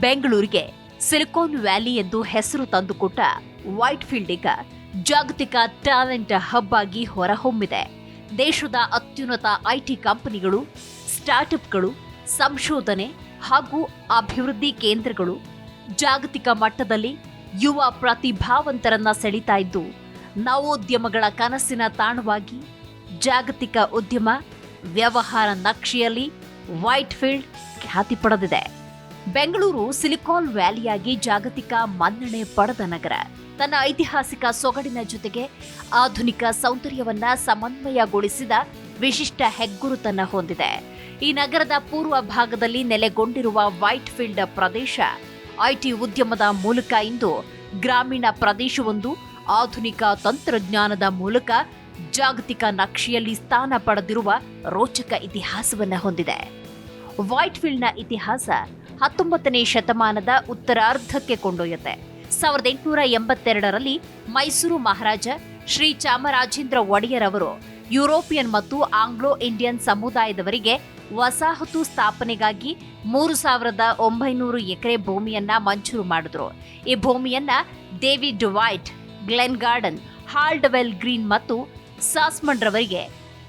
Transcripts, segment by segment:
ಬೆಂಗಳೂರಿಗೆ silicon valley ಎಂದು ಹೆಸರು ತಂದುಕೊಟ್ಟ ವೈಟ್ ಫೀಲ್ಡ್ ಈಗ ಜಾಗತಿಕ ಟ್ಯಾಲೆಂಟ್ ಹಬ್ ಆಗಿ ಹೊರಹೊಮ್ಮಿದೆ. ದೇಶದ ಅತ್ಯುನ್ನತ ಐಟಿ ಕಂಪನಿಗಳು, ಸ್ಟಾರ್ಟ್ಅಪ್ಗಳು, ಸಂಶೋಧನೆ ಹಾಗೂ ಅಭಿವೃದ್ಧಿ ಕೇಂದ್ರಗಳು ಜಾಗತಿಕ ಮಟ್ಟದಲ್ಲಿ ಯುವ ಪ್ರತಿಭಾವಂತರನ್ನ ಸೆಳೀತಾ ಇದ್ದು, ನವೋದ್ಯಮಗಳ ಕನಸಿನ ತಾಣವಾಗಿ ಜಾಗತಿಕ ಉದ್ಯಮ, ವ್ಯವಹಾರ ನಕ್ಷೆಯಲ್ಲಿ ವೈಟ್ ಫೀಲ್ಡ್ ಖ್ಯಾತಿ ಪಡೆದಿದೆ. ಬೆಂಗಳೂರು ಸಿಲಿಕಾನ್ ವ್ಯಾಲಿಯಾಗಿ ಜಾಗತಿಕ ಮನ್ನಣೆ ಪಡೆದ ನಗರ. ತನ್ನ ಐತಿಹಾಸಿಕ ಸೊಗಡಿನ ಜೊತೆಗೆ ಆಧುನಿಕ ಸೌಂದರ್ಯವನ್ನ ಸಮನ್ವಯಗೊಳಿಸಿದ ವಿಶಿಷ್ಟ ಹೆಗ್ಗುರುತನ್ನ ಹೊಂದಿದೆ. ಈ ನಗರದ ಪೂರ್ವ ಭಾಗದಲ್ಲಿ ನೆಲೆಗೊಂಡಿರುವ ವೈಟ್ ಫೀಲ್ಡ್ ಪ್ರದೇಶ ಐಟಿ ಉದ್ಯಮದ ಮೂಲಕ ಇಂದು ಗ್ರಾಮೀಣ ಪ್ರದೇಶವೊಂದು ಆಧುನಿಕ ತಂತ್ರಜ್ಞಾನದ ಮೂಲಕ ಜಾಗತಿಕ ನಕ್ಷೆಯಲ್ಲಿ ಸ್ಥಾನ ಪಡೆದಿರುವ ರೋಚಕ ಇತಿಹಾಸವನ್ನು ಹೊಂದಿದೆ. ವೈಟ್ ಫೀಲ್ಡ್ನ ಇತಿಹಾಸ ಹತ್ತೊಂಬತ್ತನೇ ಶತಮಾನದ ಉತ್ತರಾರ್ಧಕ್ಕೆ ಕೊಂಡೊಯ್ಯುತ್ತೆ. ಸಾವಿರದ ಎಂಟುನೂರ ಎಂಬತ್ತೆರಡರಲ್ಲಿ ಮೈಸೂರು ಮಹಾರಾಜ ಶ್ರೀ ಚಾಮರಾಜೇಂದ್ರ ಒಡೆಯರ್ ಅವರು ಯುರೋಪಿಯನ್ ಮತ್ತು ಆಂಗ್ಲೋ ಇಂಡಿಯನ್ ಸಮುದಾಯದವರಿಗೆ ವಸಾಹತು ಸ್ಥಾಪನೆಗಾಗಿ ಮೂರು ಸಾವಿರದ ಒಂಬೈನೂರು ಎಕರೆ ಭೂಮಿಯನ್ನ ಮಂಜೂರು ಮಾಡಿದ್ರು. ಈ ಭೂಮಿಯನ್ನ David White Glen Gordon Haldwell Green ಮತ್ತು ಸಾಸ್ಮಂಡ್ ರವರಿಗೆ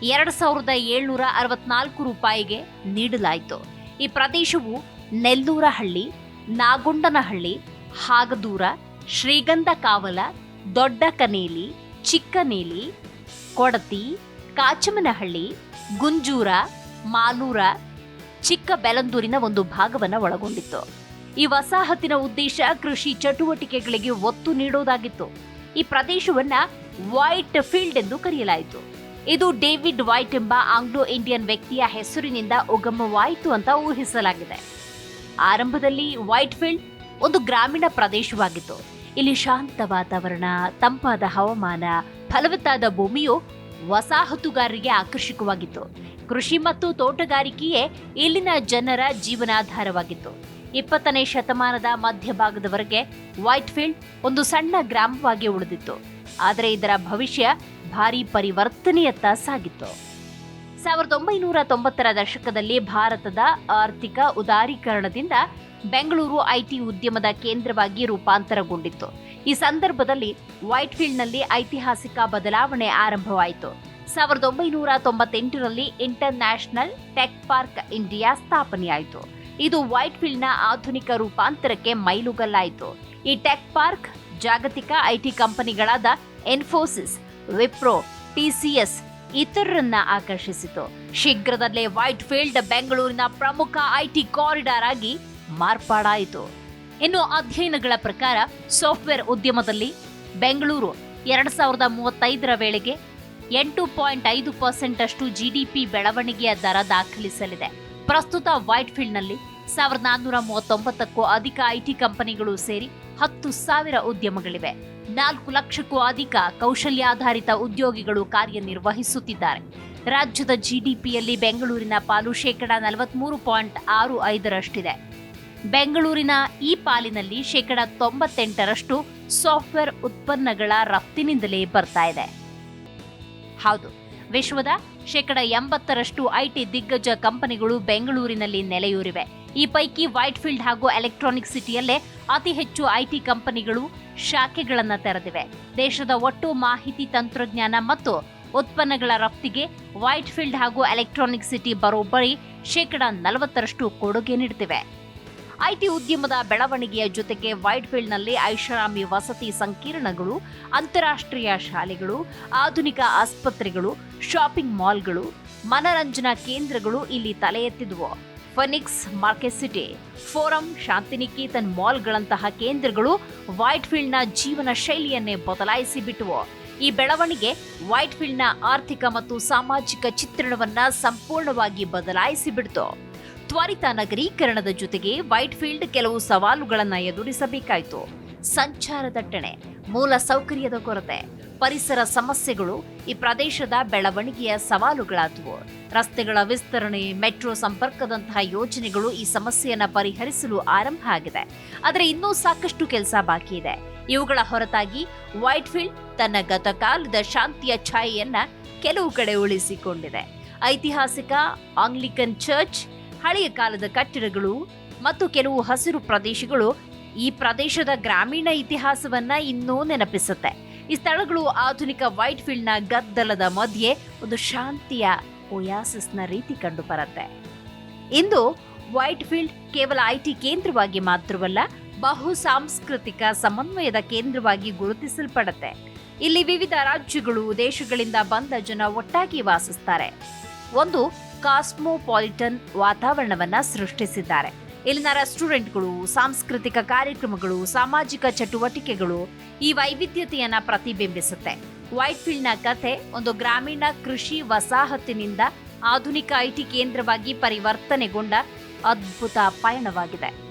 ಎರಡು ಸಾವಿರದ ಏಳ್ನೂರ ಅರವತ್ನಾಲ್ಕು ರೂಪಾಯಿಗೆ ನೀಡಲಾಯಿತು. ಈ ಪ್ರದೇಶವು ನೆಲ್ಲೂರಹಳ್ಳಿ, ನಾಗುಂಡನಹಳ್ಳಿ, ಹಾಗದೂರ ಶ್ರೀಗಂಧ ಕಾವಲ ದೊಡ್ಡ ಕನೇಲಿ ಚಿಕ್ಕನೇಲಿ, ಕೊಡತಿ, ಕಾಚಮನಹಳ್ಳಿ, ಗುಂಜೂರ ಮಾಲೂರ ಚಿಕ್ಕ ಬೆಲಂದೂರಿನ ಒಂದು ಭಾಗವನ್ನು ಒಳಗೊಂಡಿತ್ತು. ಈ ವಸಾಹತಿನ ಉದ್ದೇಶ ಕೃಷಿ ಚಟುವಟಿಕೆಗಳಿಗೆ ಒತ್ತು ನೀಡೋದಾಗಿತ್ತು. ಈ ಪ್ರದೇಶವನ್ನ ವೈಟ್ ಫೀಲ್ಡ್ ಎಂದು ಕರೆಯಲಾಯಿತು. ಇದು ಡೇವಿಡ್ ವೈಟ್ ಎಂಬ ಆಂಗ್ಲೋ ಇಂಡಿಯನ್ ವ್ಯಕ್ತಿಯ ಹೆಸರಿನಿಂದ ಉಗಮವಾಯಿತು ಅಂತ ಊಹಿಸಲಾಗಿದೆ. ಆರಂಭದಲ್ಲಿ ವೈಟ್ ಫೀಲ್ಡ್ ಒಂದು ಗ್ರಾಮೀಣ ಪ್ರದೇಶವಾಗಿತ್ತು. ಇಲ್ಲಿ ಶಾಂತ ವಾತಾವರಣ, ತಂಪಾದ ಹವಾಮಾನ, ಫಲವತ್ತಾದ ಭೂಮಿಯು ವಸಾಹತುಗಾರರಿಗೆ ಆಕರ್ಷಕವಾಗಿತ್ತು. ಕೃಷಿ ಮತ್ತು ತೋಟಗಾರಿಕೆಯೇ ಇಲ್ಲಿನ ಜನರ ಜೀವನಾಧಾರವಾಗಿತ್ತು. ಇಪ್ಪತ್ತನೇ ಶತಮಾನದ ಮಧ್ಯಭಾಗದವರೆಗೆ ವೈಟ್ ಫೀಲ್ಡ್ ಒಂದು ಸಣ್ಣ ಗ್ರಾಮವಾಗಿ ಉಳಿದಿತ್ತು. ಆದರೆ ಇದರ ಭವಿಷ್ಯ ಭಾರಿ ಪರಿವರ್ತನೆಯತ್ತ ಸಾಗಿತ್ತು. ಸಾವಿರದ ಒಂಬೈನೂರ ತೊಂಬತ್ತರ ದಶಕದಲ್ಲಿ ಭಾರತದ ಆರ್ಥಿಕ ಉದಾರೀಕರಣದಿಂದ ಬೆಂಗಳೂರು ಐಟಿ ಉದ್ಯಮದ ಕೇಂದ್ರವಾಗಿ ರೂಪಾಂತರಗೊಂಡಿತ್ತು. ಈ ಸಂದರ್ಭದಲ್ಲಿ ವೈಟ್ಫೀಲ್ಡ್ನಲ್ಲಿ ಐತಿಹಾಸಿಕ ಬದಲಾವಣೆ ಆರಂಭವಾಯಿತು. ಸಾವಿರದ ಒಂಬೈನೂರ ತೊಂಬತ್ತೆಂಟರಲ್ಲಿ inter national tech park India ಸ್ಥಾಪನೆಯಾಯಿತು. ಇದು ವೈಟ್ಫೀಲ್ಡ್ನ ಆಧುನಿಕ ರೂಪಾಂತರಕ್ಕೆ ಮೈಲುಗಲ್ಲಾಯಿತು. ಈ ಟೆಕ್ ಪಾರ್ಕ್ ಜಾಗತಿಕ ಐಟಿ ಕಂಪನಿಗಳಾದ ಎನ್ಫೋಸಿಸ್, ವಿಪ್ರೋ ಟಿಸಿಎಸ್ ಇತರರನ್ನ ಆಕರ್ಷಿಸಿತು. ಶೀಘ್ರದಲ್ಲೇ ವೈಟ್ ಫೀಲ್ಡ್ ಬೆಂಗಳೂರಿನ ಪ್ರಮುಖ ಐಟಿ ಕಾರಿಡಾರ್ ಆಗಿ ಮಾರ್ಪಾಡಾಯಿತು. ಇನ್ನು ಅಧ್ಯಯನಗಳ ಪ್ರಕಾರ ಸಾಫ್ಟ್ವೇರ್ ಉದ್ಯಮದಲ್ಲಿ ಬೆಂಗಳೂರು ಎರಡ್ ಸಾವಿರದ ಮೂವತ್ತೈದರ ವೇಳೆಗೆ ಎಂಟು ಪಾಯಿಂಟ್ ಐದು ಪರ್ಸೆಂಟ್ ಅಷ್ಟು ಜಿಡಿಪಿ ಬೆಳವಣಿಗೆಯ ದರ ದಾಖಲಿಸಲಿದೆ. ಪ್ರಸ್ತುತ ವೈಟ್ ಫೀಲ್ಡ್ನಲ್ಲಿ ಸಾವಿರದ ನಾನ್ನೂರ ಮೂವತ್ತೊಂಬತ್ತಕ್ಕೂ ಅಧಿಕ ಐಟಿ ಕಂಪನಿಗಳು ಸೇರಿ ಹತ್ತು ಸಾವಿರ ಉದ್ಯಮಗಳಿವೆ. ನಾಲ್ಕು ಲಕ್ಷಕ್ಕೂ ಅಧಿಕ ಕೌಶಲ್ಯಾಧಾರಿತ ಉದ್ಯೋಗಿಗಳು ಕಾರ್ಯನಿರ್ವಹಿಸುತ್ತಿದ್ದಾರೆ. ರಾಜ್ಯದ ಜಿಡಿಪಿಯಲ್ಲಿ ಬೆಂಗಳೂರಿನ ಪಾಲು ಶೇಕಡ ನಲವತ್ಮೂರು ಪಾಯಿಂಟ್ ಆರು ಐದರಷ್ಟಿದೆ. ಬೆಂಗಳೂರಿನ ಈ ಪಾಲಿನಲ್ಲಿ ಶೇಕಡ ತೊಂಬತ್ತೆಂಟರಷ್ಟು ಸಾಫ್ಟ್ವೇರ್ ಉತ್ಪನ್ನಗಳ ರಫ್ತಿನಿಂದಲೇ ಬರ್ತಾ ಇದೆ. ಹೌದು, ವಿಶ್ವದ ಶೇಕಡ ಎಂಬತ್ತರಷ್ಟು ಐಟಿ ದಿಗ್ಗಜ ಕಂಪನಿಗಳು ಬೆಂಗಳೂರಿನಲ್ಲಿ ನೆಲೆಯೂರಿವೆ. ಈ ಪೈಕಿ ವೈಟ್ ಫೀಲ್ಡ್ ಹಾಗೂ ಎಲೆಕ್ಟ್ರಾನಿಕ್ ಸಿಟಿಯಲ್ಲೇ ಅತಿ ಹೆಚ್ಚು ಐಟಿ ಕಂಪನಿಗಳು ಶಾಖೆಗಳನ್ನು ತೆರೆದಿವೆ. ದೇಶದ ಒಟ್ಟು ಮಾಹಿತಿ ತಂತ್ರಜ್ಞಾನ ಮತ್ತು ಉತ್ಪನ್ನಗಳ ರಫ್ತಿಗೆ ವೈಟ್ ಫೀಲ್ಡ್ ಹಾಗೂ ಎಲೆಕ್ಟ್ರಾನಿಕ್ ಸಿಟಿ ಬರೋಬ್ಬರಿ ಶೇಕಡ ನಲವತ್ತರಷ್ಟು ಕೊಡುಗೆ ನೀಡುತ್ತಿವೆ. ಐಟಿ ಉದ್ಯಮದ ಬೆಳವಣಿಗೆಯ ಜೊತೆಗೆ ವೈಟ್ ಫೀಲ್ಡ್ನಲ್ಲಿ ಐಷಾರಾಮಿ ವಸತಿ ಸಂಕೀರ್ಣಗಳು, ಅಂತಾರಾಷ್ಟ್ರೀಯ ಶಾಲೆಗಳು, ಆಧುನಿಕ ಆಸ್ಪತ್ರೆಗಳು, ಶಾಪಿಂಗ್ ಮಾಲ್ಗಳು, ಮನರಂಜನಾ ಕೇಂದ್ರಗಳು ಇಲ್ಲಿ ತಲೆ ಎತ್ತಿದ್ವು. Phoenix market city. Forum, Shantiniketan ಮಾಲ್ಗಳಂತಹ ಕೇಂದ್ರಗಳು ವೈಟ್ಫೀಲ್ಡ್ನ ಜೀವನ ಶೈಲಿಯನ್ನೇ ಬದಲಾಯಿಸಿ ಬಿಟ್ಟವು ಈ ಬೆಳವಣಿಗೆ ವೈಟ್ಫೀಲ್ಡ್ನ ಆರ್ಥಿಕ ಮತ್ತು ಸಾಮಾಜಿಕ ಚಿತ್ರಣವನ್ನ ಸಂಪೂರ್ಣವಾಗಿ ಬದಲಾಯಿಸಿ ಬಿಡ್ತು ತ್ವರಿತ ನಗರೀಕರಣದ ಜೊತೆಗೆ ವೈಟ್ಫೀಲ್ಡ್ ಕೆಲವು ಸವಾಲುಗಳನ್ನು ಎದುರಿಸಬೇಕಾಯಿತು. ಸಂಚಾರ ದಟ್ಟಣೆ, ಮೂಲ ಸೌಕರ್ಯದ ಕೊರತೆ ಪರಿಸರ ಸಮಸ್ಯೆಗಳು ಈ ಪ್ರದೇಶದ ಬೆಳವಣಿಗೆಯ ಸವಾಲುಗಳಾದವು. ರಸ್ತೆಗಳ ವಿಸ್ತರಣೆ, ಮೆಟ್ರೋ ಸಂಪರ್ಕದಂತಹ ಯೋಜನೆಗಳು ಈ ಸಮಸ್ಯೆಯನ್ನು ಪರಿಹರಿಸಲು ಆರಂಭ ಆಗಿದೆ. ಆದರೆ ಇನ್ನೂ ಸಾಕಷ್ಟು ಕೆಲಸ ಬಾಕಿ ಇದೆ. ಇವುಗಳ ಹೊರತಾಗಿ ವೈಟ್ ಫೀಲ್ಡ್ ತನ್ನ ಗತಕಾಲದ ಶಾಂತಿಯ ಛಾಯೆಯನ್ನ ಕೆಲವು ಕಡೆ ಉಳಿಸಿಕೊಂಡಿದೆ. ಐತಿಹಾಸಿಕ ಆಂಗ್ಲಿಕನ್ ಚರ್ಚ್, ಹಳೆಯ ಕಾಲದ ಕಟ್ಟಡಗಳು ಮತ್ತು ಕೆಲವು ಹಸಿರು ಪ್ರದೇಶಗಳು ಈ ಪ್ರದೇಶದ ಗ್ರಾಮೀಣ ಇತಿಹಾಸವನ್ನ ಇನ್ನೂ ನೆನಪಿಸುತ್ತೆ. ಈ ಸ್ಥಳಗಳು ಆಧುನಿಕ ವೈಟ್ ಫೀಲ್ಡ್ನ ಗದ್ದಲದ ಮಧ್ಯೆ ಒಂದು ಶಾಂತಿಯ ಒಯಾಸಿಸ್ನ ರೀತಿ ಕಂಡು ಬರುತ್ತೆ. ಇಂದು ವೈಟ್ ಫೀಲ್ಡ್ ಕೇವಲ ಐಟಿ ಕೇಂದ್ರವಾಗಿ ಮಾತ್ರವಲ್ಲ, ಬಹು ಸಾಂಸ್ಕೃತಿಕ ಸಮನ್ವಯದ ಕೇಂದ್ರವಾಗಿ ಗುರುತಿಸಲ್ಪಡುತ್ತೆ. ಇಲ್ಲಿ ವಿವಿಧ ರಾಜ್ಯಗಳು, ದೇಶಗಳಿಂದ ಬಂದ ಜನ ಒಟ್ಟಾಗಿ ವಾಸಿಸ್ತಾರೆ. ಒಂದು ಕಾಸ್ಮೋಪಾಲಿಟನ್ ವಾತಾವರಣವನ್ನ ಸೃಷ್ಟಿಸಿದ್ದಾರೆ. ಇಲ್ಲಿನ ರೆಸ್ಟೋರೆಂಟ್ಗಳು ಸಾಂಸ್ಕೃತಿಕ ಕಾರ್ಯಕ್ರಮಗಳು, ಸಾಮಾಜಿಕ ಚಟುವಟಿಕೆಗಳು ಈ ವೈವಿಧ್ಯತೆಯನ್ನು ಪ್ರತಿಬಿಂಬಿಸುತ್ತೆ. ವೈಟ್ ಫೀಲ್ಡ್ನ ಕಥೆ ಒಂದು ಗ್ರಾಮೀಣ ಕೃಷಿ ವಸಾಹತಿನಿಂದ ಆಧುನಿಕ ಐಟಿ ಕೇಂದ್ರವಾಗಿ ಪರಿವರ್ತನೆಗೊಂಡ ಅದ್ಭುತ ಪಯಣವಾಗಿದೆ.